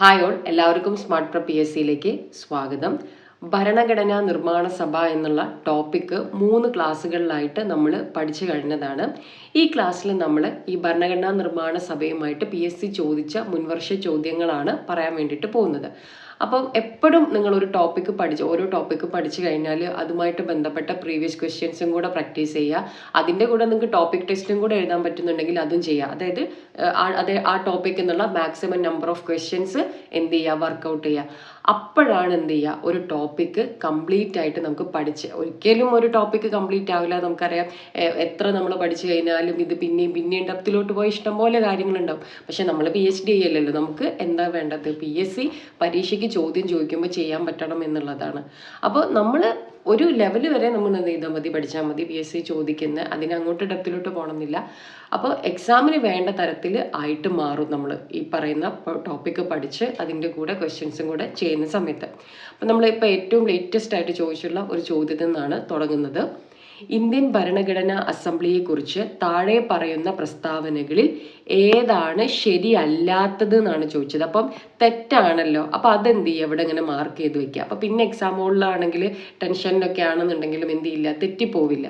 Hi all എല്ലാവർക്കും smart പ്ര P S സിയിലേക്ക് സ്വാഗതം. ഭരണഘടനാ നിർമ്മാണ സഭ എന്നുള്ള ടോപ്പിക്ക് മൂന്ന് ക്ലാസ്സുകളിലായിട്ട് നമ്മൾ പഠിച്ചു കഴിഞ്ഞതാണ്. ഈ ക്ലാസ്സിൽ നമ്മൾ ഈ ഭരണഘടനാ നിർമ്മാണ സഭയുമായിട്ട് പി എസ് സി ചോദിച്ച മുൻവർഷ ചോദ്യങ്ങളാണ് പറയാൻ വേണ്ടിയിട്ട് പോകുന്നത്. അപ്പം എപ്പോഴും നിങ്ങൾ ഒരു ടോപ്പിക്ക് പഠിച്ച് ഓരോ ടോപ്പിക്ക് പഠിച്ചു കഴിഞ്ഞാൽ അതുമായിട്ട് ബന്ധപ്പെട്ട പ്രീവിയസ് ക്വസ്റ്റ്യൻസും കൂടെ പ്രാക്ടീസ് ചെയ്യുക. അതിന്റെ കൂടെ നിങ്ങൾക്ക് ടോപ്പിക് ടെസ്റ്റും കൂടെ എഴുതാൻ പറ്റുന്നുണ്ടെങ്കിൽ അതും ചെയ്യുക. അതായത് അതെ ആ- ടോപ്പിക് എന്നുള്ള മാക്സിമം നമ്പർ ഓഫ് ക്വസ്റ്റ്യൻസ് എന്ത് ചെയ്യുക? വർക്കൗട്ട് ചെയ്യുക. അപ്പോഴാണ് എന്ത് ചെയ്യുക? ഒരു ടോപ്പിക്ക് കംപ്ലീറ്റ് ആയിട്ട് നമുക്ക് പഠിച്ച് ഒരിക്കലും ഒരു ടോപ്പിക്ക് കംപ്ലീറ്റ് ആവില്ല നമുക്കറിയാം. എത്ര നമ്മൾ പഠിച്ചു കഴിഞ്ഞാലും ഇത് പിന്നെയും പിന്നെയും ഡെപ്തിലോട്ട് പോയി ഇഷ്ടംപോലെ കാര്യങ്ങളുണ്ടാവും. പക്ഷെ നമ്മൾ പി എച്ച് ഡി ചെയ്യല്ലല്ലോ നമുക്ക് എന്താ വേണ്ടത്? പി എസ് സി പരീക്ഷയ്ക്ക് ചോദ്യം ചോദിക്കുമ്പോൾ ചെയ്യാൻ പറ്റണം എന്നുള്ളതാണ്. അപ്പോൾ നമ്മൾ ഒരു ലെവൽ വരെ നമ്മൾ എന്ത് ചെയ്താൽ മതി പഠിച്ചാൽ മതി പി എസ് സി ചോദിക്കുന്ന അതിന് അങ്ങോട്ട് ഡെപ്തിലോട്ട് പോകണമെന്നില്ല. അപ്പോൾ എക്സാമിന് വേണ്ട തരത്തിൽ ആയിട്ട് മാറും നമ്മൾ ഈ പറയുന്ന ടോപ്പിക്ക് പഠിച്ച് അതിന്റെ കൂടെ ക്വസ്റ്റ്യൻസും കൂടെ ചെയ്യുന്ന സമയത്ത്. അപ്പം നമ്മളിപ്പോൾ ഏറ്റവും ലേറ്റസ്റ്റ് ആയിട്ട് ചോദിച്ചുള്ള ഒരു ചോദ്യത്തിൽ നിന്നാണ് തുടങ്ങുന്നത്. ഇന്ത്യൻ ഭരണഘടനാ അസംബ്ലിയെക്കുറിച്ച് താഴെ പറയുന്ന പ്രസ്താവനകളിൽ ഏതാണ് ശരിയല്ലാത്തത് എന്നാണ് ചോദിച്ചത്. അപ്പം തെറ്റാണല്ലോ. അപ്പം അതെന്ത് ചെയ്യുക ഇവിടെ ഇങ്ങനെ മാർക്ക് ചെയ്ത് വെക്കുക. അപ്പം പിന്നെ എക്സാം ഹോളിലാണെങ്കിൽ ടെൻഷനിലൊക്കെ ആണെന്നുണ്ടെങ്കിലും എന്ത് ചെയ്യില്ല? തെറ്റിപ്പോവില്ല.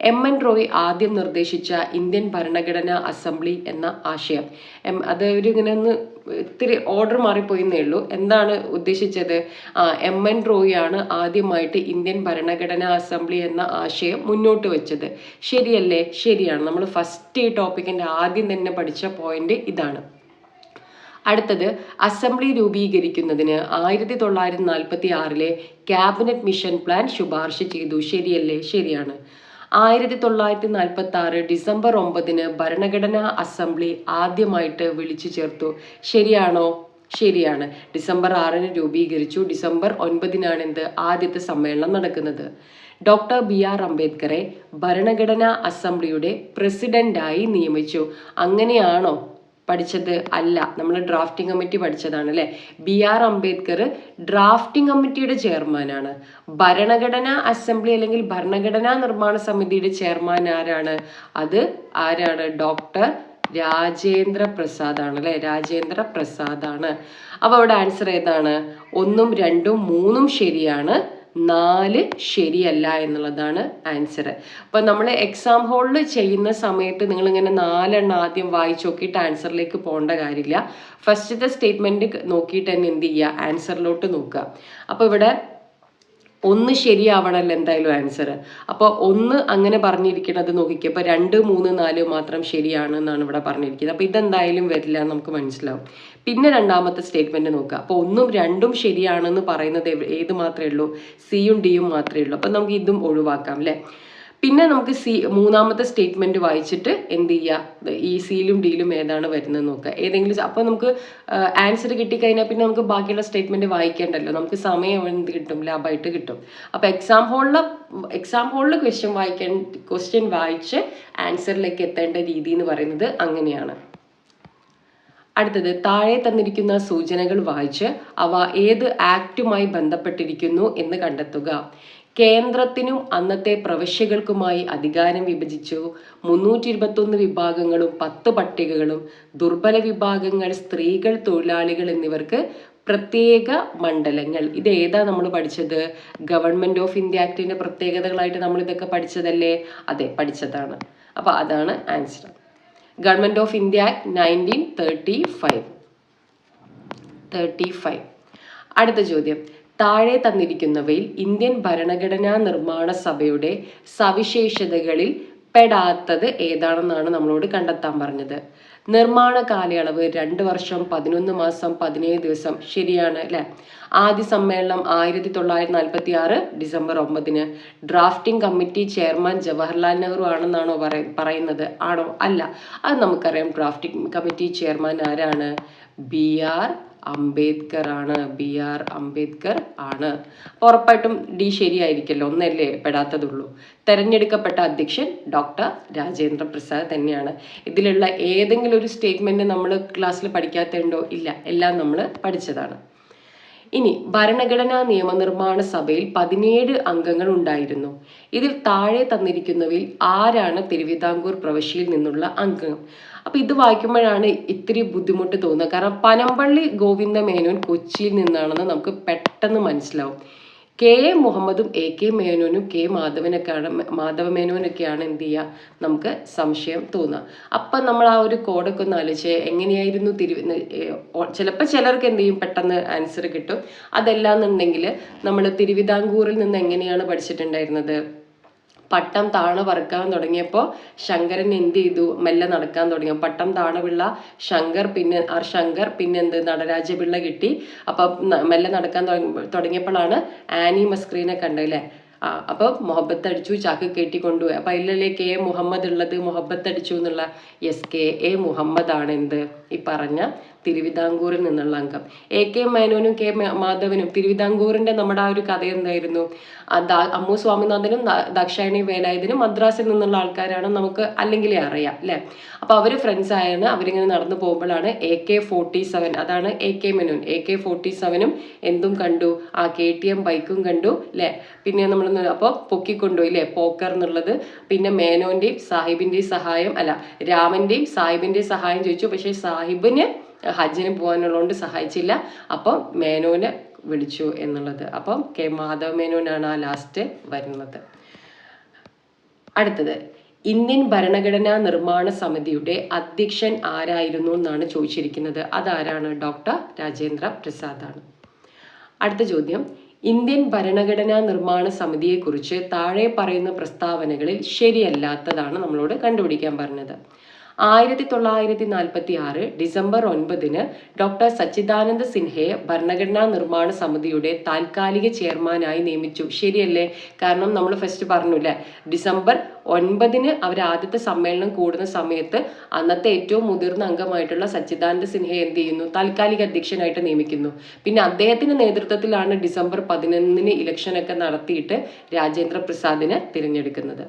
എം എൻ റോയ് ആദ്യം നിർദ്ദേശിച്ച ഇന്ത്യൻ ഭരണഘടനാ അസംബ്ലി എന്ന ആശയം. എം അത് ഇങ്ങനെ ഒന്ന് ഇത്തിരി ഓർഡർ മാറിപ്പോയിന്നേ ഉള്ളൂ. എന്താണ് ഉദ്ദേശിച്ചത്? എം എൻ റോയ് ആണ് ആദ്യമായിട്ട് ഇന്ത്യൻ ഭരണഘടനാ അസംബ്ലി എന്ന ആശയം മുന്നോട്ട് വെച്ചത്. ശരിയല്ലേ? ശരിയാണ്. നമ്മൾ ഫസ്റ്റ് ഈ ടോപ്പിക്കിന്റെ ആദ്യം തന്നെ പഠിച്ച പോയിന്റ് ഇതാണ്. അടുത്തത് അസംബ്ലി രൂപീകരിക്കുന്നതിന് ആയിരത്തി തൊള്ളായിരത്തി നാൽപ്പത്തി ആറിലെ ക്യാബിനറ്റ് മിഷൻ പ്ലാൻ ശുപാർശ ചെയ്തു. ശരിയല്ലേ? ശരിയാണ്. ആയിരത്തി തൊള്ളായിരത്തി നാൽപ്പത്തി ആറ് ഡിസംബർ ഒമ്പതിന് ഭരണഘടനാ അസംബ്ലി ആദ്യമായിട്ട് വിളിച്ചു ചേർത്തു. ശരിയാണോ? ശരിയാണ്. ഡിസംബർ ആറിന് രൂപീകരിച്ചു. ഡിസംബർ ഒൻപതിനാണ് എന്ത്? ആദ്യത്തെ സമ്മേളനം നടക്കുന്നത്. ഡോക്ടർ ബി ആർ അംബേദ്കറെ ഭരണഘടനാ അസംബ്ലിയുടെ പ്രസിഡന്റായി നിയമിച്ചു. അങ്ങനെയാണോ? പഠിച്ചത് അല്ല. നമ്മൾ ഡ്രാഫ്റ്റിംഗ് കമ്മിറ്റി പഠിച്ചതാണ് അല്ലേ? ബി ആർ അംബേദ്കർ ഡ്രാഫ്റ്റിംഗ് കമ്മിറ്റിയുടെ ചെയർമാനാണ് ഭരണഘടനാ അസംബ്ലി അല്ലെങ്കിൽ ഭരണഘടനാ നിർമ്മാണ സമിതിയുടെ ചെയർമാൻ ആരാണ്? അത് ആരാണ്? ഡോക്ടർ രാജേന്ദ്ര പ്രസാദ് ആണ് അല്ലെ? രാജേന്ദ്ര പ്രസാദ് ആണ്. അപ്പൊ അവിടെ ആൻസർ ഏതാണ്? ഒന്നും രണ്ടും മൂന്നും ശരിയാണ്. നാല് ശരിയല്ല എന്നുള്ളതാണ് ആൻസർ അപ്പോൾ നമ്മൾ എക്സാം ഹോളിൽ ചെയ്യുന്ന സമയത്ത് നിങ്ങളിങ്ങനെ നാലെണ്ണം ആദ്യം വായിച്ച് നോക്കിയിട്ട് ആൻസറിലേക്ക് പോകേണ്ട കാര്യമില്ല. ഫസ്റ്റത്തെ സ്റ്റേറ്റ്മെന്റ് നോക്കിയിട്ട് തന്നെ എന്ത് ചെയ്യുക? ആൻസറിലോട്ട് നോക്കുക. അപ്പോൾ ഇവിടെ ഒന്ന് ശരിയാവണമല്ലോ എന്തായാലും ആൻസർ അപ്പോൾ ഒന്ന് അങ്ങനെ പറഞ്ഞിരിക്കുന്നത് നോക്കിക്കുക അപ്പോൾ രണ്ട് മൂന്ന് നാല് മാത്രം ശരിയാണ് എന്നാണ് ഇവിടെ പറഞ്ഞിരിക്കുന്നത്. അപ്പോൾ ഇതെന്തായാലും വരില്ല എന്ന് നമുക്ക് മനസ്സിലാവും. പിന്നെ രണ്ടാമത്തെ സ്റ്റേറ്റ്മെന്റ് നോക്കുക. അപ്പോൾ ഒന്നും രണ്ടും ശരിയാണെന്ന് പറയുന്നത് ഏത് മാത്രമേ ഉള്ളൂ? സിയും ഡിയും മാത്രമേ ഉള്ളൂ. അപ്പോൾ നമുക്ക് ഇതും ഒഴിവാക്കാം അല്ലേ? പിന്നെ നമുക്ക് സി മൂന്നാമത്തെ സ്റ്റേറ്റ്മെന്റ് വായിച്ചിട്ട് എന്ത് ചെയ്യുക ഈ സിയിലും ഡിയിലും ഏതാണ് വരുന്നത് നോക്കുക ഏതെങ്കിലും അപ്പോൾ നമുക്ക് ആൻസർ കിട്ടിക്കഴിഞ്ഞാൽ പിന്നെ നമുക്ക് ബാക്കിയുള്ള സ്റ്റേറ്റ്മെന്റ് വായിക്കേണ്ടല്ലോ. നമുക്ക് സമയം എന്ത് കിട്ടും? ലാഭമായിട്ട് കിട്ടും. അപ്പോൾ എക്സാം ഹോളിൽ എക്സാം ഹോളിൽ ക്വസ്റ്റ്യൻ വായിക്കാൻ ക്വസ്റ്റ്യൻ വായിച്ച് ആൻസറിലേക്ക് എത്തേണ്ട രീതി എന്ന് പറയുന്നത് അങ്ങനെയാണ്. അടുത്തത് താഴെ തന്നിരിക്കുന്ന സൂചനകൾ വായിച്ച് അവ ഏത് ആക്റ്റുമായി ബന്ധപ്പെട്ടിരിക്കുന്നു എന്ന് കണ്ടെത്തുക. കേന്ദ്രത്തിനും അന്നത്തെ പ്രവിശ്യകൾക്കുമായി അധികാരം വിഭജിച്ചു. മുന്നൂറ്റി ഇരുപത്തൊന്ന് വിഭാഗങ്ങളും പത്ത് പട്ടികകളും ദുർബല വിഭാഗങ്ങൾ സ്ത്രീകൾ തൊഴിലാളികൾ എന്നിവർക്ക് പ്രത്യേക മണ്ഡലങ്ങൾ. ഇത് ഏതാ നമ്മൾ പഠിച്ചത്? ഗവൺമെന്റ് ഓഫ് ഇന്ത്യ ആക്ടിന്റെ പ്രത്യേകതകളായിട്ട് നമ്മൾ ഇതൊക്കെ പഠിച്ചതല്ലേ? അതെ പഠിച്ചതാണ്. അപ്പൊ അതാണ് answer. Government of India act nineteen thirty five. Thirty five. അടുത്ത ചോദ്യം. താഴെ തന്നിരിക്കുന്നവയിൽ ഇന്ത്യൻ ഭരണഘടനാ നിർമ്മാണ സഭയുടെ സവിശേഷതകളിൽ പെടാത്തത് ഏതാണെന്നാണ് നമ്മളോട് കണ്ടെത്താൻ പറഞ്ഞത്. നിർമ്മാണ കാലയളവ് രണ്ട് വർഷം പതിനൊന്ന് മാസം പതിനേഴ് ദിവസം. ശരിയാണ് അല്ലെ? ആദ്യ സമ്മേളനം ആയിരത്തി തൊള്ളായിരത്തി നാൽപ്പത്തി ആറ് ഡിസംബർ ഒമ്പതിന്. Drafting committee chairman Jawaharlal Nehru ആണെന്നാണോ പറയ പറയുന്നത്? ആണോ? അല്ല. അത് നമുക്കറിയാം. ഡ്രാഫ്റ്റിംഗ് കമ്മിറ്റി ചെയർമാൻ ആരാണ്? ബി ആർ അംബേദ്കർ ആണ് ബി ആർ അംബേദ്കർ ആണ്. ഉറപ്പായിട്ടും ഡി ശരിയായിരിക്കല്ലോ ഒന്നല്ലേ പെടാത്തതുള്ളൂ. തെരഞ്ഞെടുക്കപ്പെട്ട അധ്യക്ഷൻ ഡോക്ടർ രാജേന്ദ്ര പ്രസാദ് തന്നെയാണ്. ഇതിലുള്ള ഏതെങ്കിലും ഒരു സ്റ്റേറ്റ്മെന്റ് നമ്മൾ ക്ലാസ്സിൽ പഠിക്കാത്തതുണ്ടോ? ഇല്ല എല്ലാം നമ്മൾ പഠിച്ചതാണ്. ഇനി ഭരണഘടനാ നിയമനിർമ്മാണ സഭയിൽ പതിനേഴ് അംഗങ്ങൾ ഉണ്ടായിരുന്നു. ഇതിൽ താഴെ തന്നിരിക്കുന്നവയിൽ ആരാണ് തിരുവിതാംകൂർ പ്രവിശ്യയിൽ നിന്നുള്ള അംഗം? അപ്പോൾ ഇത് വായിക്കുമ്പോഴാണ് ഇത്തിരി ബുദ്ധിമുട്ട് തോന്നുന്നത് കാരണം പനമ്പള്ളി ഗോവിന്ദ മേനോൻ കൊച്ചിയിൽ നിന്നാണെന്ന് നമുക്ക് പെട്ടെന്ന് മനസ്സിലാവും. കെ എ മുഹമ്മദും എ കെ മേനോനും കെ മാധവനൊക്കെയാണ് മാധവ മേനോനൊക്കെയാണ് എന്ത് ചെയ്യുക നമുക്ക് സംശയം തോന്നുക അപ്പം നമ്മൾ ആ ഒരു കോഡൊക്കെ ഒന്ന് ആലോചിച്ച് എങ്ങനെയായിരുന്നു തിരു ചിലപ്പോൾ ചിലർക്ക് എന്ത് ചെയ്യും? പെട്ടെന്ന് ആൻസർ കിട്ടും. അതല്ലാന്നുണ്ടെങ്കിൽ നമ്മൾ തിരുവിതാംകൂറിൽ നിന്ന് എങ്ങനെയാണ് പഠിച്ചിട്ടുണ്ടായിരുന്നത്? പട്ടം താണ പറക്കാൻ തുടങ്ങിയപ്പോൾ ശങ്കരൻ എന്ത് ചെയ്തു? മെല്ലെ നടക്കാൻ തുടങ്ങി. പട്ടം താണപിള്ള ശങ്കർ പിന്നെ ശങ്കർ പിന്നെ എന്ത്? നടരാജപിള്ള കിട്ടി. അപ്പം മെല്ലെ നടക്കാൻ തുടങ്ങി- തുടങ്ങിയപ്പോഴാണ് ആനി മസ്ക്രീനെ കണ്ടല്ലേ ആ അപ്പോൾ മുഹബത്ത് അടിച്ചു ചാക്ക് കെട്ടി കൊണ്ടുപോയി. അപ്പം അതിലല്ലേ കെ മുഹമ്മദ് ഉള്ളത്? മുഹബത്ത് അടിച്ചു എന്നുള്ള എസ് കെ എ മുഹമ്മദ് ആണ് എന്ത്? ഈ പറഞ്ഞ തിരുവിതാംകൂറിൽ നിന്നുള്ള അംഗം. എ കെ മേനോനും കെ മാധവനും തിരുവിതാംകൂറിന്റെ നമ്മുടെ ആ ഒരു കഥ എന്തായിരുന്നു? അമ്മു സ്വാമിനാഥനും ദാക്ഷായണി വേലായുധനും മദ്രാസിൽ നിന്നുള്ള ആൾക്കാരാണ് നമുക്ക് അല്ലെങ്കിലേ അറിയാം അല്ലേ? അപ്പൊ അവർ ഫ്രണ്ട്സ് ആയാണ്. അവരിങ്ങനെ നടന്നു പോകുമ്പോഴാണ് എ കെ ഫോർട്ടി സെവൻ അതാണ് A K Menon. A K forty സെവനും എന്തും കണ്ടു. ആ കെ ടി എം ബൈക്കും കണ്ടു അല്ലേ? പിന്നെ നമ്മൾ അപ്പോൾ പൊക്കിക്കൊണ്ടുപോയി അല്ലേ? പോക്കർ എന്നുള്ളത്. പിന്നെ മേനോന്റെയും സാഹിബിന്റെയും സഹായം അല്ല രാമന്റെയും സാഹിബിന്റെയും സഹായം ചോദിച്ചു. പക്ഷേ സാഹിബിന് ഹജ്ജിന് പോകാനുള്ളതുകൊണ്ട് സഹായിച്ചില്ല. അപ്പം മേനോനെ വിളിച്ചു എന്നുള്ളത്. അപ്പം കെ മാധവ മേനോനാണ് ആ ലാസ്റ്റ് വരുന്നത്. അടുത്തത് ഇന്ത്യൻ ഭരണഘടനാ നിർമ്മാണ സമിതിയുടെ അധ്യക്ഷൻ ആരായിരുന്നു എന്നാണ് ചോദിച്ചിരിക്കുന്നത്. അതാരാണ്? ഡോക്ടർ രാജേന്ദ്ര പ്രസാദാണ്. അടുത്ത ചോദ്യം ഇന്ത്യൻ ഭരണഘടനാ നിർമ്മാണ സമിതിയെക്കുറിച്ച് താഴെ പറയുന്ന പ്രസ്താവനകളിൽ ശരിയല്ലാത്തതാണ് നമ്മളോട് കണ്ടുപിടിക്കാൻ പറഞ്ഞത്. ആയിരത്തി തൊള്ളായിരത്തി നാൽപ്പത്തി ആറ് ഡിസംബർ ഒൻപതിന് ഡോക്ടർ സച്ചിദാനന്ദ സിൻഹയെ ഭരണഘടനാ നിർമ്മാണ സമിതിയുടെ താൽക്കാലിക ചെയർമാനായി നിയമിച്ചു. ശരിയല്ലേ? കാരണം നമ്മൾ ഫസ്റ്റ് പറഞ്ഞില്ലേ ഡിസംബർ ഒൻപതിന് അവർ ആദ്യത്തെ സമ്മേളനം കൂടുന്ന സമയത്ത് അന്നത്തെ ഏറ്റവും മുതിർന്ന അംഗമായിട്ടുള്ള സച്ചിദാനന്ദ സിൻഹയെ എന്ത് ചെയ്യുന്നു? താൽക്കാലിക അധ്യക്ഷനായിട്ട് നിയമിക്കുന്നു. പിന്നെ അദ്ദേഹത്തിന്റെ നേതൃത്വത്തിലാണ് ഡിസംബർ പതിനൊന്നിന് ഇലക്ഷനൊക്കെ നടത്തിയിട്ട് രാജേന്ദ്ര പ്രസാദിനെ തിരഞ്ഞെടുക്കുന്നത്.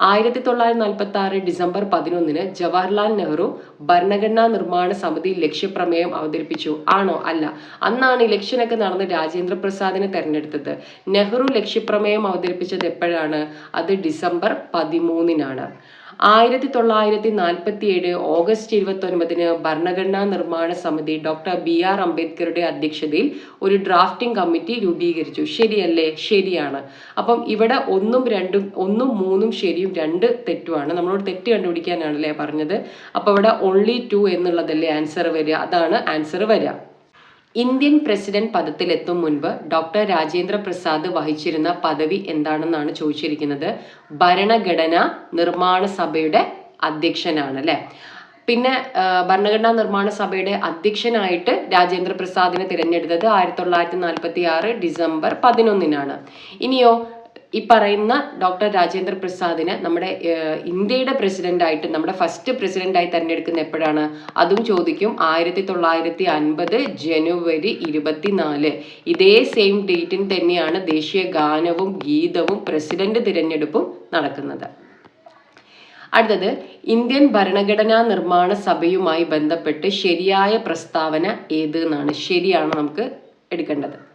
ആയിരത്തി തൊള്ളായിരത്തി നാൽപ്പത്തി ആറ് ഡിസംബർ പതിനൊന്നിന് ജവഹർലാൽ നെഹ്റു ഭരണഘടനാ നിർമ്മാണ സമിതി ലക്ഷ്യപ്രമേയം അവതരിപ്പിച്ചു. ആണോ? അല്ല. അന്നാണ് ഇലക്ഷനൊക്കെ നടന്ന് രാജേന്ദ്ര പ്രസാദിനെ തെരഞ്ഞെടുത്തത്. നെഹ്റു ലക്ഷ്യപ്രമേയം അവതരിപ്പിച്ചത് എപ്പോഴാണ്? അത് ഡിസംബർ പതിമൂന്നിനാണ്. ആയിരത്തി തൊള്ളായിരത്തി നാൽപ്പത്തി ഏഴ് ഓഗസ്റ്റ് ഇരുപത്തി ഒൻപതിന് ഭരണഘടനാ നിർമ്മാണ സമിതി ഡോക്ടർ ബി. ആർ. അംബേദ്കറുടെ അധ്യക്ഷതയിൽ ഒരു ഡ്രാഫ്റ്റിംഗ് കമ്മിറ്റി രൂപീകരിച്ചു. ശരിയല്ലേ? ശരിയാണ്. അപ്പം ഇവിടെ ഒന്നും രണ്ടും ഒന്നും മൂന്നും ശരിയും രണ്ട് തെറ്റുമാണ് നമ്മളോട് തെറ്റ് കണ്ടുപിടിക്കാനാണല്ലേ പറഞ്ഞത്. അപ്പോൾ ഇവിടെ ഓൺലി ടു എന്നുള്ളതല്ലേ ആൻസർ വരിക. അതാണ് ആൻസർ വരിക. ഇന്ത്യൻ പ്രസിഡന്റ് പദത്തിലെത്തും മുൻപ് ഡോക്ടർ രാജേന്ദ്ര പ്രസാദ് വഹിച്ചിരുന്ന പദവി എന്താണെന്നാണ് ചോദിച്ചിരിക്കുന്നത്. ഭരണഘടന നിർമ്മാണ സഭയുടെ അധ്യക്ഷനാണ് അല്ലെ? പിന്നെ ഭരണഘടനാ നിർമ്മാണ സഭയുടെ അധ്യക്ഷനായിട്ട് രാജേന്ദ്ര പ്രസാദിനെ തിരഞ്ഞെടുത്തത് ആയിരത്തി തൊള്ളായിരത്തി നാൽപ്പത്തി ആറ് ഡിസംബർ പതിനൊന്നിനാണ്. ഇനിയോ ഈ പറയുന്ന ഡോക്ടർ രാജേന്ദ്ര പ്രസാദിനെ നമ്മുടെ ഇന്ത്യയുടെ പ്രസിഡന്റ് ആയിട്ട് നമ്മുടെ ഫസ്റ്റ് പ്രസിഡന്റ് ആയി തെരഞ്ഞെടുക്കുന്ന എപ്പോഴാണ്? അതും ചോദിക്കും. ആയിരത്തി തൊള്ളായിരത്തി അൻപത് ജനുവരി ഇരുപത്തിനാല്. ഇതേ സെയിം ഡേറ്റിന് തന്നെയാണ് ദേശീയ ഗാനവും ഗീതവും പ്രസിഡന്റ് തിരഞ്ഞെടുപ്പും നടക്കുന്നത്. അടുത്തത് ഇന്ത്യൻ ഭരണഘടനാ നിർമ്മാണ സഭയുമായി ബന്ധപ്പെട്ട് ശരിയായ പ്രസ്താവന ഏത് എന്നാണ് ശരിയാണ് നമുക്ക് എടുക്കേണ്ടത്?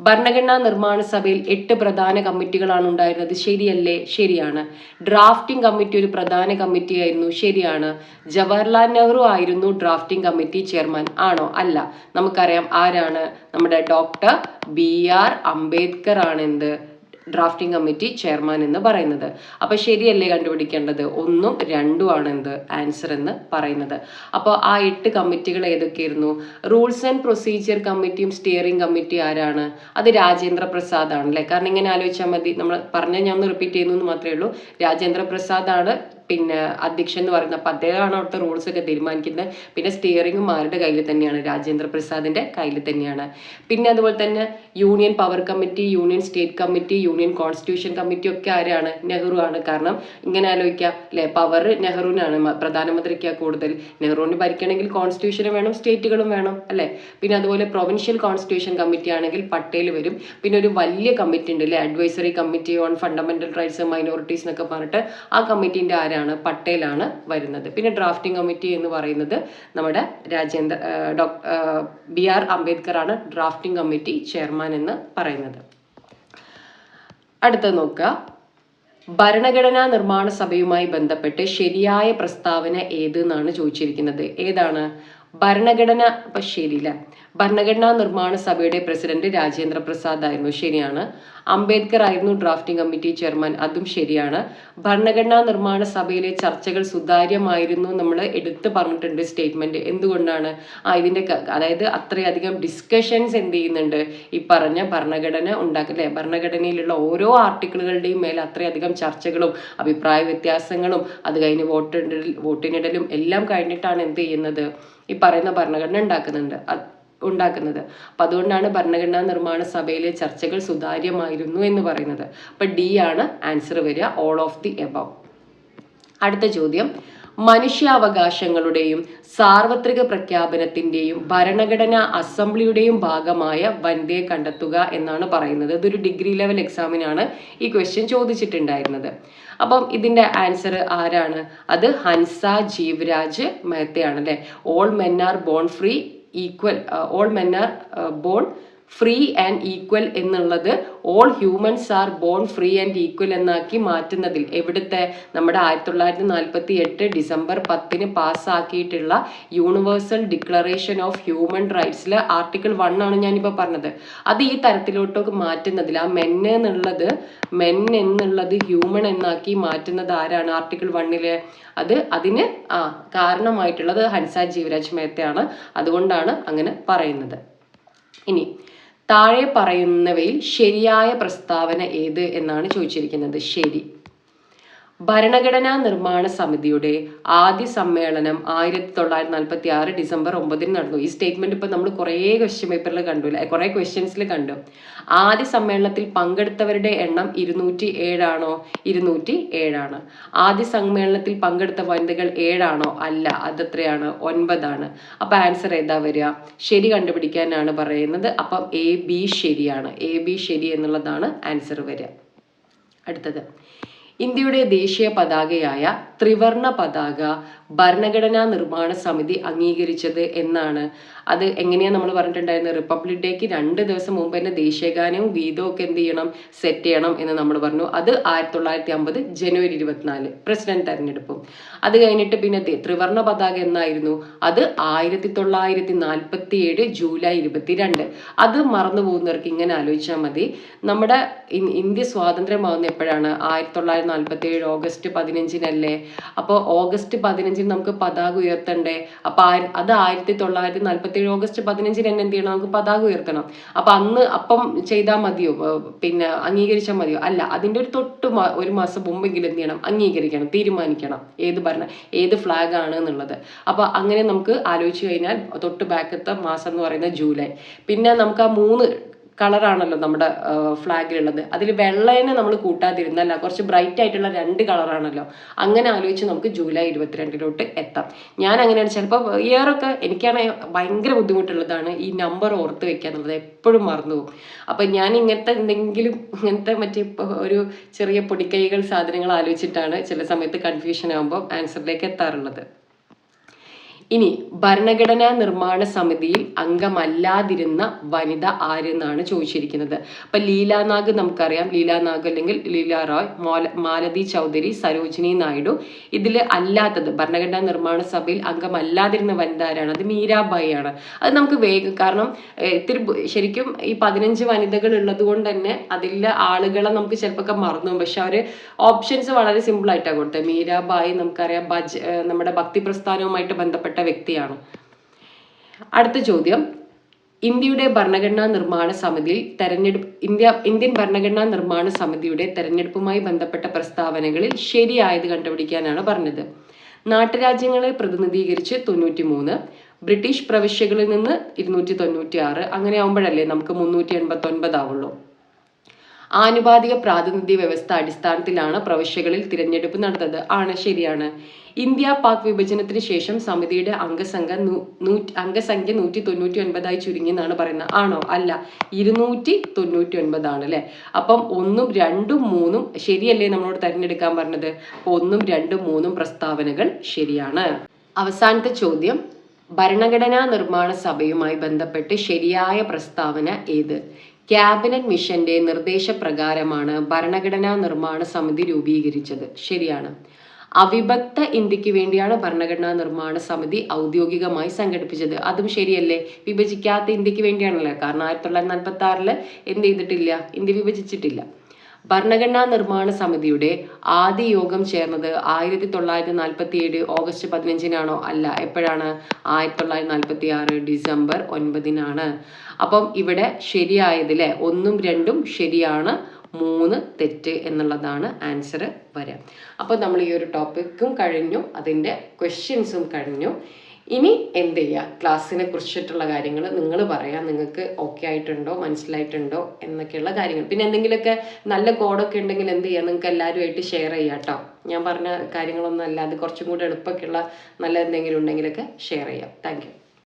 ഭരണഘടനാ നിർമ്മാണ സഭയിൽ എട്ട് പ്രധാന കമ്മിറ്റികളാണ് ഉണ്ടായിരുന്നത്. ശരിയല്ലേ? ശരിയാണ്. ഡ്രാഫ്റ്റിംഗ് കമ്മിറ്റി ഒരു പ്രധാന കമ്മിറ്റി ആയിരുന്നു ശരിയാണ്. ജവഹർലാൽ നെഹ്റു ആയിരുന്നു ഡ്രാഫ്റ്റിംഗ് കമ്മിറ്റി ചെയർമാൻ. ആണോ? അല്ല. നമുക്കറിയാം ആരാണ്? നമ്മുടെ ഡോക്ടർ ബി ആർ അംബേദ്കർ ആണ് എന്ത് ഡ്രാഫ്റ്റിംഗ് കമ്മിറ്റി ചെയർമാൻ എന്ന് പറയുന്നത്. അപ്പോൾ ശരിയല്ലേ കണ്ടുപിടിക്കേണ്ടത്? ഒന്നും രണ്ടും ആണ് എന്ത് ആൻസർ എന്ന് പറയുന്നത്. അപ്പോൾ ആ എട്ട് കമ്മിറ്റികൾ ഏതൊക്കെയായിരുന്നു? റൂൾസ് ആൻഡ് പ്രൊസീജിയർ കമ്മിറ്റിയും സ്റ്റിയറിംഗ് കമ്മിറ്റി ആരാണ്? അത് രാജേന്ദ്ര പ്രസാദ് ആണല്ലേ? കാരണം ഇങ്ങനെ ആലോചിച്ചാൽ മതി. നമ്മൾ പറഞ്ഞ ഞാൻ ഒന്ന് റിപ്പീറ്റ് ചെയ്യുന്നു എന്ന് മാത്രമേ ഉള്ളൂ. രാജേന്ദ്ര പ്രസാദ് ആണ് പിന്നെ അധ്യക്ഷൻ എന്ന് പറയുന്നത് അപ്പം അദ്ദേഹമാണ് അവിടുത്തെ റൂൾസ് ഒക്കെ തീരുമാനിക്കുന്നത്. പിന്നെ സ്റ്റിയറിംഗ് ആരുടെ കയ്യിൽ തന്നെയാണ് രാജേന്ദ്ര പ്രസാദിന്റെ കയ്യിൽ തന്നെയാണ്. പിന്നെ അതുപോലെ തന്നെ union power committee union state committee union constitution committee ഒക്കെ ആരാണ്? നെഹ്റു ആണ്. കാരണം ഇങ്ങനെ ആലോചിക്കാം. അല്ലേ പവർ നെഹ്റുവിനാണ് പ്രധാനമന്ത്രിക്കാ പ്രധാനമന്ത്രിക്ക് കൂടുതൽ. നെഹ്റുവിന് ഭരിക്കണമെങ്കിൽ കോൺസ്റ്റിറ്റ്യൂഷനും വേണം സ്റ്റേറ്റുകളും വേണം അല്ലേ? പിന്നെ അതുപോലെ പ്രൊവിൻഷ്യൽ കോൺസ്റ്റിറ്റ്യൂഷൻ കമ്മിറ്റി ആണെങ്കിൽ പട്ടേൽ വരും. പിന്നെ ഒരു വലിയ കമ്മിറ്റി ഉണ്ട് അല്ലേ advisory committee on fundamental rights minorities എന്നൊക്കെ പറഞ്ഞിട്ട് ആ കമ്മിറ്റീന്റെ ആരാണ് പട്ടേലാണ് വരുന്നത്. പിന്നെ ഡ്രാഫ്റ്റിംഗ് കമ്മിറ്റി എന്ന് പറയുന്നത് നമ്മുടെ Rajendra Dr B R Ambedkar ആണ് ഡ്രാഫ്റ്റിംഗ് കമ്മിറ്റി ചെയർമാൻ എന്ന് പറയുന്നത്. അടുത്ത നോക്കുക. ഭരണഘടനാ നിർമ്മാണ സഭയുമായി ബന്ധപ്പെട്ട് ശരിയായ പ്രസ്താവന ഏത് എന്നാണ് ചോദിച്ചിരിക്കുന്നത്? ഏതാണ്? ഭരണഘടന അപ്പൊ ശരിയില്ല. ഭരണഘടനാ നിർമ്മാണ സഭയുടെ പ്രസിഡന്റ് രാജേന്ദ്ര പ്രസാദ് ആയിരുന്നു ശരിയാണ്. അംബേദ്കർ ആയിരുന്നു ഡ്രാഫ്റ്റിംഗ് കമ്മിറ്റി ചെയർമാൻ അതും ശരിയാണ്. ഭരണഘടനാ നിർമ്മാണ സഭയിലെ ചർച്ചകൾ സുതാര്യമായിരുന്നു നമ്മൾ എടുത്തു പറഞ്ഞിട്ടുണ്ട് സ്റ്റേറ്റ്മെന്റ്. എന്തുകൊണ്ടാണ്? ആ ഇതിന്റെ അതായത് അത്രയധികം ഡിസ്കഷൻസ് എന്ത് ചെയ്യുന്നുണ്ട്? ഈ പറഞ്ഞ ഭരണഘടന ഉണ്ടാക്കല്ലേ ഭരണഘടനയിലുള്ള ഓരോ ആർട്ടിക്കിളുകളുടെയും മേലെ അത്രയധികം ചർച്ചകളും അഭിപ്രായ വ്യത്യാസങ്ങളും അത് കഴിഞ്ഞ് വോട്ടിടൽ വോട്ടിനിടലും എല്ലാം കഴിഞ്ഞിട്ടാണ് എന്ത് ചെയ്യുന്നത്? ഈ പറയുന്ന ഭരണഘടന ഉണ്ടാക്കുന്നുണ്ട്. ഉണ്ടാക്കുന്നത്. അപ്പം അതുകൊണ്ടാണ് ഭരണഘടനാ നിർമ്മാണ സഭയിലെ ചർച്ചകൾ സുതാര്യമായിരുന്നു എന്ന് പറയുന്നത്. അപ്പം ഡി ആണ് ആൻസർ വരിക. All of the above. അടുത്ത ചോദ്യം. മനുഷ്യാവകാശങ്ങളുടെയും സാർവത്രിക പ്രഖ്യാപനത്തിന്റെയും ഭരണഘടനാ അസംബ്ലിയുടെയും ഭാഗമായ വനിതയെ കണ്ടെത്തുക എന്നാണ് പറയുന്നത്. ഇതൊരു ഡിഗ്രി ലെവൽ എക്സാമിനാണ് ഈ ക്വസ്റ്റ്യൻ ചോദിച്ചിട്ടുണ്ടായിരുന്നത്. അപ്പം ഇതിന്റെ ആൻസർ ആരാണ്? അത് ഹൻസ ജീവരാജ് മെഹത്തയാണ് അല്ലെ all men are born free equal all men are born free and equal എന്നുള്ളത് all humans are born free and equal എന്നാക്കി മാറ്റുന്നതിൽ എവിടുത്തെ നമ്മുടെ ആയിരത്തി തൊള്ളായിരത്തി നാൽപ്പത്തി എട്ട് ഡിസംബർ പത്തിന് പാസ്സാക്കിയിട്ടുള്ള യൂണിവേഴ്സൽ ഡിക്ലറേഷൻ ഓഫ് ഹ്യൂമൻ റൈറ്റ്സിൽ ആർട്ടിക്കിൾ വൺ ആണ് ഞാനിപ്പോൾ പറഞ്ഞത്. അത് ഈ തരത്തിലോട്ടൊക്കെ മാറ്റുന്നതിൽ ആ മെൻ എന്നുള്ളത് മെൻ എന്നുള്ളത് ഹ്യൂമൺ എന്നാക്കി മാറ്റുന്നത് ആരാണ് ആർട്ടിക്കിൾ വണ്ണിൽ അത് അതിന് ആ കാരണമായിട്ടുള്ളത് ഹൻസ ജീവരാജ് മേത്തയാണ്. അതുകൊണ്ടാണ് അങ്ങനെ പറയുന്നത്. ഇനി താഴെ പറയുന്നവയിൽ ശരിയായ പ്രസ്താവന ഏത് എന്നാണ് ചോദിച്ചിരിക്കുന്നത്? ശരി. ഭരണഘടനാ നിർമ്മാണ സമിതിയുടെ ആദ്യ സമ്മേളനം ആയിരത്തി തൊള്ളായിരത്തി നാൽപ്പത്തി ആറ് ഡിസംബർ ഒമ്പതിന് നടന്നു. ഈ സ്റ്റേറ്റ്മെന്റ് ഇപ്പൊ നമ്മൾ കുറേ ക്വസ്റ്റ്യൻ പേപ്പറിൽ കണ്ടു അല്ലെ? കുറേ ക്വസ്റ്റ്യൻസിൽ കണ്ടു. ആദ്യ സമ്മേളനത്തിൽ പങ്കെടുത്തവരുടെ എണ്ണം ഇരുന്നൂറ്റി ഏഴാണോ ഇരുന്നൂറ്റി ഏഴാണ് ആദ്യ സമ്മേളനത്തിൽ പങ്കെടുത്ത വനിതകൾ ഏഴാണോ? അല്ല അത് എത്രയാണ് ഒൻപതാണ്. അപ്പൊ ആൻസർ ഏതാ വരിക? ശരി കണ്ടുപിടിക്കാനാണ് പറയുന്നത്. അപ്പം എ ബി ശരിയാണ്. എ ബി ശരി എന്നുള്ളതാണ് ആൻസർ വരിക. അടുത്തത്. ഇന്ത്യയുടെ ദേശീയ പതാകയായ ത്രിവർണ പതാക ഭരണഘടനാ നിർമ്മാണ സമിതി അംഗീകരിച്ചത് എന്നാണ്. അത് എങ്ങനെയാ നമ്മൾ പറഞ്ഞിട്ടുണ്ടായിരുന്നത് റിപ്പബ്ലിക് ഡേക്ക് രണ്ട് ദിവസം മുമ്പ് തന്നെ ദേശീയഗാനവും ഗീതവും ഒക്കെ എന്ത് ചെയ്യണം? സെറ്റ് ചെയ്യണം എന്ന് നമ്മൾ പറഞ്ഞു. അത് ആയിരത്തി തൊള്ളായിരത്തി അമ്പത് ജനുവരി ഇരുപത്തിനാല് പ്രസിഡന്റ് തെരഞ്ഞെടുപ്പും. അത് കഴിഞ്ഞിട്ട് പിന്നെ ത്രിവർണ പതാക എന്നായിരുന്നു. അത് ആയിരത്തി തൊള്ളായിരത്തി നാൽപ്പത്തി ഏഴ് ജൂലൈ ഇരുപത്തിരണ്ട്. അത് മറന്നു പോകുന്നവർക്ക് ഇങ്ങനെ ആലോചിച്ചാൽ മതി. നമ്മുടെ ഇന്ത്യ സ്വാതന്ത്ര്യമാവുന്ന എപ്പോഴാണ്? ആയിരത്തി തൊള്ളായിരത്തി നാൽപ്പത്തി ഏഴ് ഓഗസ്റ്റ് പതിനഞ്ചിനല്ലേ? അപ്പോൾ ഓഗസ്റ്റ് പതിനഞ്ചിന് നമുക്ക് പതാക ഉയർത്തണ്ടേ? അപ്പൊ അത് ആയിരത്തി തൊള്ളായിരത്തി നാൽപ്പത്തി ഏഴ് ഓഗസ്റ്റ് പതിനഞ്ചിന് തന്നെ എന്ത് ചെയ്യണം നമുക്ക് പതാക ഉയർത്തണം. അപ്പൊ അന്ന് അപ്പം ചെയ്താൽ മതിയോ? പിന്നെ അംഗീകരിച്ചാൽ മതിയോ? അല്ല അതിന്റെ ഒരു തൊട്ട് ഒരു മാസം മുമ്പെങ്കിലും എന്ത് ചെയ്യണം? അംഗീകരിക്കണം തീരുമാനിക്കണം. ഏത് ഭരണ ഏത് ഫ്ലാഗ് ആണ് എന്നുള്ളത്. അപ്പൊ അങ്ങനെ നമുക്ക് ആലോചിച്ച് കഴിഞ്ഞാൽ തൊട്ട് ബാക്കത്തെ മാസം എന്ന് പറയുന്നത് ജൂലൈ. പിന്നെ നമുക്ക് ആ മൂന്ന് കളറാണല്ലോ നമ്മുടെ ഫ്ലാഗിലുള്ളത്. അതിൽ വെള്ളേനെ നമ്മൾ കൂട്ടാതിരുന്നല്ല കുറച്ച് ബ്രൈറ്റ് ആയിട്ടുള്ള രണ്ട് കളറാണല്ലോ. അങ്ങനെ ആലോചിച്ച് നമുക്ക് ജൂലൈ ഇരുപത്തിരണ്ടിലോട്ട് എത്താം. ഞാൻ അങ്ങനെയാണ് ചിലപ്പോൾ ഇയറൊക്കെ എനിക്കാണ് ഭയങ്കര ബുദ്ധിമുട്ടുള്ളതാണ് ഈ നമ്പർ ഓർത്ത് വെക്കുക എന്നുള്ളത് എപ്പോഴും മറന്നു പോകും. അപ്പം ഞാൻ ഇങ്ങനത്തെ എന്തെങ്കിലും ഇങ്ങനത്തെ മറ്റേ ഒരു ചെറിയ പൊടിക്കൈകൾ സാധനങ്ങൾ ആലോചിച്ചിട്ടാണ് ചില സമയത്ത് കൺഫ്യൂഷൻ ആകുമ്പോൾ ആൻസറിലേക്ക് എത്താറുള്ളത്. ഇനി ഭരണഘടനാ നിർമ്മാണ സമിതിയിൽ അംഗമല്ലാതിരുന്ന വനിത ആരെന്നാണ് ചോദിച്ചിരിക്കുന്നത്. അപ്പൊ ലീലാനാഗ് നമുക്കറിയാം. ലീലാനാഗ് അല്ലെങ്കിൽ ലീല റോയ് മാലതി ചൗധരി സരോജിനി നായിഡു. ഇതിൽ അല്ലാത്തത് ഭരണഘടനാ നിർമ്മാണ സഭയിൽ അംഗമല്ലാതിരുന്ന വനിത ആരാണ്? അത് മീരാബായി ആണ്. അത് നമുക്ക് വേഗം കാരണം ഇത്തിരി ശരിക്കും ഈ പതിനഞ്ച് വനിതകൾ ഉള്ളത് കൊണ്ട് തന്നെ അതിലെ ആളുകളെ നമുക്ക് ചിലപ്പോൾ മറന്നു പക്ഷെ അവർ ഓപ്ഷൻസ് വളരെ സിമ്പിൾ ആയിട്ടാണ് കൊടുത്തത് മീരാബായി നമുക്കറിയാം ബജ് നമ്മുടെ ഭക്തി പ്രസ്ഥാനവുമായിട്ട് ബന്ധപ്പെട്ട ബന്ധപ്പെട്ട വ്യക്തിയാണ്. അടുത്ത ചോദ്യം. ഇന്ത്യയുടെ ഭരണഘടനാ നിർമ്മാണ സമിതിയിൽ തെരഞ്ഞെടുപ്പ് ഇന്ത്യ ഇന്ത്യൻ ഭരണഘടനാ നിർമ്മാണ സമിതിയുടെ തെരഞ്ഞെടുപ്പുമായി ബന്ധപ്പെട്ട പ്രസ്താവനകളിൽ ശരിയായത് കണ്ടുപിടിക്കാനാണ് പറഞ്ഞത്. നാട്ടുരാജ്യങ്ങളെ പ്രതിനിധീകരിച്ച് തൊണ്ണൂറ്റി മൂന്ന് ബ്രിട്ടീഷ് പ്രവിശ്യകളിൽ നിന്ന് ഇരുന്നൂറ്റി തൊണ്ണൂറ്റി ആറ് അങ്ങനെ ആവുമ്പോഴല്ലേ നമുക്ക് മുന്നൂറ്റി എൺപത്തി ഒൻപതാവുള്ളൂ ആനുപാതിക പ്രാതിനിധ്യ വ്യവസ്ഥ അടിസ്ഥാനത്തിലാണ് പ്രവിശ്യകളിൽ തിരഞ്ഞെടുപ്പ് നടന്നത്. ആണ് ശരിയാണ്. ഇന്ത്യ പാക് വിഭജനത്തിന് ശേഷം സമിതിയുടെ അംഗസംഖ്യ അംഗസംഖ്യ നൂറ്റി തൊണ്ണൂറ്റി ഒൻപതായി ചുരുങ്ങി എന്നാണ് പറയുന്നത്. ആണോ? അല്ല. ഇരുന്നൂറ്റി തൊണ്ണൂറ്റി ഒൻപതാണ് അല്ലെ അപ്പം ഒന്നും രണ്ടും മൂന്നും ശരിയല്ലേ നമ്മളോട് തിരഞ്ഞെടുക്കാൻ പറഞ്ഞത്? ഒന്നും രണ്ടും മൂന്നും പ്രസ്താവനകൾ ശരിയാണ്. അവസാനത്തെ ചോദ്യം. ഭരണഘടനാ നിർമ്മാണ സഭയുമായി ബന്ധപ്പെട്ട് ശരിയായ പ്രസ്താവന ഏത്? ക്യാബിനറ്റ് മിഷന്റെ നിർദ്ദേശപ്രകാരമാണ് ഭരണഘടനാ നിർമ്മാണ സമിതി രൂപീകരിച്ചത്. ശരിയാണ്. അവിഭക്ത ഇന്ത്യയ്ക്ക് വേണ്ടിയാണ് ഭരണഘടനാ നിർമ്മാണ സമിതി ഔദ്യോഗികമായി സംഘടിപ്പിച്ചത്. അതും ശരിയല്ലേ? വിഭജിക്കാത്ത ഇന്ത്യയ്ക്ക് വേണ്ടിയാണല്ലോ? കാരണം ആയിരത്തി തൊള്ളായിരത്തി നാൽപ്പത്തി ആറിൽ എന്ത് ചെയ്തിട്ടില്ല? ഇന്ത്യ വിഭജിച്ചിട്ടില്ല. ഭരണഘടനാ നിർമ്മാണ സമിതിയുടെ ആദ്യ യോഗം ചേർന്നത് ആയിരത്തി തൊള്ളായിരത്തി നാൽപ്പത്തി ഏഴ് ഓഗസ്റ്റ് പതിനഞ്ചിനാണോ? അല്ല എപ്പോഴാണ്? ആയിരത്തി തൊള്ളായിരത്തി നാൽപ്പത്തി ആറ് ഡിസംബർ ഒൻപതിനാണ്. അപ്പം ഇവിടെ ശരിയായതിലെ ഒന്നും രണ്ടും ശരിയാണ്. മൂന്ന് തെറ്റ് എന്നുള്ളതാണ് ആൻസർ വരിക. അപ്പോൾ നമ്മൾ ഈ ഒരു ടോപ്പിക്കും കഴിഞ്ഞു അതിന്റെ ക്വസ്റ്റ്യൻസും കഴിഞ്ഞു. ഇനി എന്ത് ചെയ്യുക? ക്ലാസ്സിനെ കുറിച്ചിട്ടുള്ള കാര്യങ്ങൾ നിങ്ങൾ പറയാം. നിങ്ങൾക്ക് ഓക്കെ ആയിട്ടുണ്ടോ? മനസ്സിലായിട്ടുണ്ടോ? എന്നൊക്കെയുള്ള കാര്യങ്ങൾ. പിന്നെ എന്തെങ്കിലുമൊക്കെ നല്ല കോഡൊക്കെ ഉണ്ടെങ്കിൽ എന്ത് ചെയ്യുക? നിങ്ങൾക്ക് എല്ലാവരുമായിട്ട് ഷെയർ ചെയ്യാം കേട്ടോ. ഞാൻ പറഞ്ഞ കാര്യങ്ങളൊന്നും അല്ലാതെ കുറച്ചും കൂടെ എളുപ്പമൊക്കെയുള്ള നല്ല എന്തെങ്കിലും ഉണ്ടെങ്കിലൊക്കെ ഷെയർ ചെയ്യാം. താങ്ക്